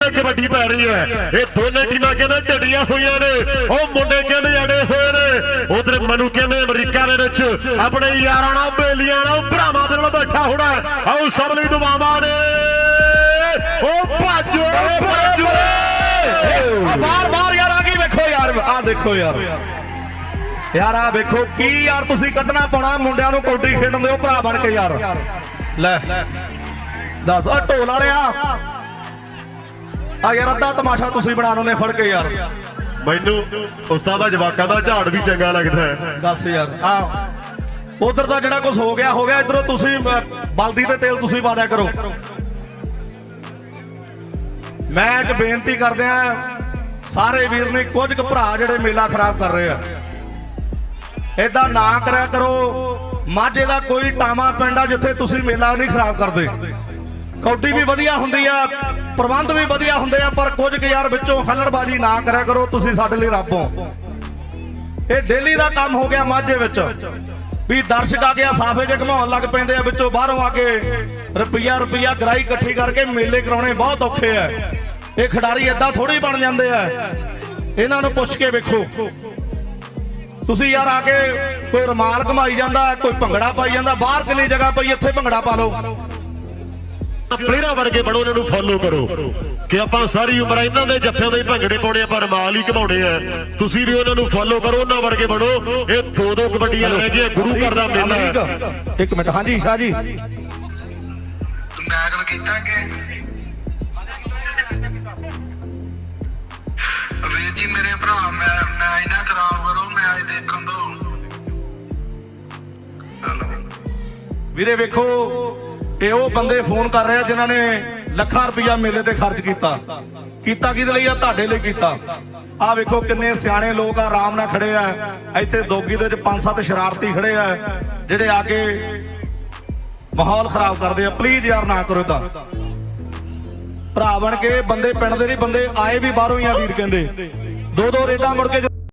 ਕਬੱਡੀ ਪੈ ਰਹੀ ਹੈ। ਇਹ ਦੋਨੇ ਟੀਮਾਂ ਕਹਿੰਦੇ ਢੱਡੀਆਂ ਹੋਈਆਂ ਨੇ। ਉਹ ਮੁੰਡੇ ਕਹਿੰਦੇ ਅੜੇ ਹੋਏ ਨੇ। ਉਧਰ ਮਨੂ ਕਹਿੰਦੇ ਅਮਰੀਕਾ ਦੇ ਵਿੱਚ ਆਪਣੇ ਯਾਰਾਂ ਨਾਲ ਬੇਲੀਆਂ ਨਾਲ ਭਰਾਵਾਂ ਦੇ ਨਾਲ ਬੈਠਾ ਹੋਣਾ ਆਓ ਸਭ ਲਈ ਦੁਆਵਾਂ ਨੇ ਉਹ ਭੱਜੋ ਭੱਜੋ। ਆ ਬਾਰ ਬਾਰ ਯਾਰ ਆ ਗਈ ਵੇਖੋ ਯਾਰ ਆ ਦੇਖੋ ਯਾਰ। ਯਾਰ ਆ ਵੇਖੋ ਕੀ ਯਾਰ ਤੁਸੀਂ ਕੱਢਣਾ ਪਾਉਣਾ ਮੁੰਡਿਆਂ ਨੂੰ ਕੌਡੀ ਖੇਡਣ ਦਿਓ ਭਰਾ ਬਣ ਕੇ ਯਾਰ। ਲੈ ਦੱਸ ਆ ਢੋਲ ਵਾਲਿਆ। ਆ ਯਾਰ ਅੱਧਾ ਤਮਾਸ਼ਾ ਤੁਸੀਂ ਬਣਾ ਲਓ ਨੇ ਫੜ ਕੇ ਯਾਰ। ਮੈਨੂੰ ਉਸਤਾਦ ਦਾ ਜਵਾਕਾਂ ਦਾ ਝਾੜ ਵੀ ਚੰਗਾ ਲੱਗਦਾ ਹੈ। ਦੱਸ ਯਾਰ। ਆ। ਉਧਰ ਦਾ ਜਿਹੜਾ ਕੁਝ ਹੋ ਗਿਆ ਹੋ ਗਿਆ ਇਧਰੋਂ ਤੁਸੀਂ ਬਲਦੀ ਤੇ ਤੇਲ ਤੁਸੀਂ ਪਾ ਦਿਆ ਕਰੋ। ਮੈਂ ਇੱਕ ਬੇਨਤੀ ਕਰਦੇ ਆ ਸਾਰੇ ਵੀਰ ਨੇ ਕੁਝ ਕੁ ਭਰਾ ਜਿਹੜੇ ਮੇਲਾ ਖਰਾਬ ਕਰ ਰਹੇ ਆ। ਏਦਾਂ ਨਾ ਕਰਿਆ ਕਰੋ। ਮਾਝੇ ਦਾ ਕੋਈ ਟਾਮਾ ਪਿੰਡ ਆ ਜਿੱਥੇ ਤੁਸੀਂ ਮੇਲਾ ਨਹੀਂ ਖਰਾਬ ਕਰਦੇ। ਕੌਡੀ ਵੀ ਵਧੀਆ ਹੁੰਦੀ ਆ, ਪ੍ਰਬੰਧ ਵੀ ਵਧੀਆ ਹੁੰਦੇ ਆ, ਪਰ ਕੁਝ ਕੁ ਯਾਰ ਵਿੱਚੋਂ ਹੱਲੜਬਾਜੀ ਨਾ ਕਰਿਆ ਕਰੋ, ਤੁਸੀਂ ਸਾਡੇ ਲਈ ਰੱਬ ਹੋ। ਇਹ ਡੇਲੀ ਦਾ ਕੰਮ ਹੋ ਗਿਆ ਮਾਝੇ ਵਿੱਚ। ਵੀ ਦਰਸ਼ਕ ਆ ਕੇ ਆ ਸਾਫੇ ਜੇ ਘਮਾਉਣ ਲੱਗ ਪੈਂਦੇ ਆ, ਵਿੱਚੋਂ ਬਾਹਰੋਂ ਆ ਕੇ ਰੁਪਈਆ ਰੁਪਈਆ ਗਰਾਈ ਇਕੱਠੀ ਕਰਕੇ ਮੇਲੇ ਕਰਾਉਣੇ ਬਹੁਤ ਔਖੇ ਆ। ਇਹ ਖਿਡਾਰੀ ਏਦਾਂ ਥੋੜੀ ਬਣ ਜਾਂਦੇ ਆ। ਇਹਨਾਂ ਨੂੰ ਪੁੱਛ ਕੇ ਵੇਖੋ। ਤੁਸੀਂ ਯਾਰ ਆ ਕੇ ਕੋਈ ਰਮਾਲ ਘਮਾਈ ਜਾਂਦਾ ਕੋਈ ਭੰਗੜਾ ਪਾਈ ਜਾਂਦਾ ਬਾਹਰ ਕਿੰਨੀ ਜਗ੍ਹਾ ਪਈ ਇੱਥੇ ਭੰਗੜਾ ਪਾ ਲਓ। ਪਲੇਅਰਾਂ ਵਰਗੇ ਬਣੋ ਇਹਨਾਂ ਨੂੰ ਫੋਲੋ ਕਰੋ। ਕਿ ਆਪਾਂ ਸਾਰੀ ਉਮਰ ਇਹਨਾਂ ਦੇ ਜੱਫਿਆਂ ਦੇ ਭੰਗੜੇ ਪਾਉਣੇ ਆਪਾਂ ਰਮਾਲ ਹੀ ਘਮਾਉਣੇ ਆ। ਤੁਸੀਂ ਵੀ ਉਹਨਾਂ ਨੂੰ ਫੋਲੋ ਕਰੋ ਉਹਨਾਂ ਵਰਗੇ ਬਣੋ। ਇਹ ਦੋ ਦੋ ਕਬੱਡੀਆਂ ਰਹਿ ਗਈਆਂ ਗੁਰੂ ਘਰ ਦਾ ਮੇਲਾ। ਹੈ ਇੱਕ ਮਿੰਟ ਹਾਂਜੀ ਸ਼ਾਹ ਜੀ। ਮੈਂ ਗੱਲ ਕੀਤਾ ਕਿ ਵੀਰ ਜੀ ਮੇਰੇ ਭਰਾ ਮੈਂ ਮੈਂ ਇਹਨਾਂ ਖਰਾਬ ਕਰੋ, ਮੈਂ ਦੇਖਣ ਦੋ ਵੀਰੇ ਵੇਖੋ, ਇਹ ਉਹ ਬੰਦੇ ਫੋਨ ਕਰ ਰਹੇ ਜਿਨ੍ਹਾਂ ਨੇ ਲੱਖਾਂ ਰੁਪਇਆ ਮੇਲੇ ਤੇ ਖਰਚ ਕੀਤਾ। ਕੀਤਾ ਕਿਹਦੇ ਲਈ ਆ? ਤੁਹਾਡੇ ਲਈ ਕੀਤਾ। ਆ ਵੇਖੋ ਕਿੰਨੇ ਸਿਆਣੇ ਲੋਕ ਆ, ਆਰਾਮ ਨਾਲ ਖੜੇ ਆ। ਇੱਥੇ ਦੋਗੀ ਦੇ ਵਿੱਚ ਪੰਜ ਸੱਤ ਸ਼ਰਾਰਤੀ ਖੜੇ ਆ, ਜਿਹੜੇ ਆ ਕੇ ਮਾਹੌਲ ਖਰਾਬ ਕਰਦੇ ਆ। ਪਲੀਜ਼ ਯਾਰ ਨਾ ਕਰੋ ਇਦਾਂ ਭਰਾ ਬਣ ਕੇ ਬੰਦੇ ਪਿੰਡ ਦੇ ਨਹੀਂ, ਬੰਦੇ ਆਏ ਵੀ ਬਾਹਰੋਂ ਹੀ ਆ ਵੀਰ ਕਹਿੰਦੇ। ਦੋ ਦੋ ਰੇਡਾਂ ਮੁੜ ਕੇ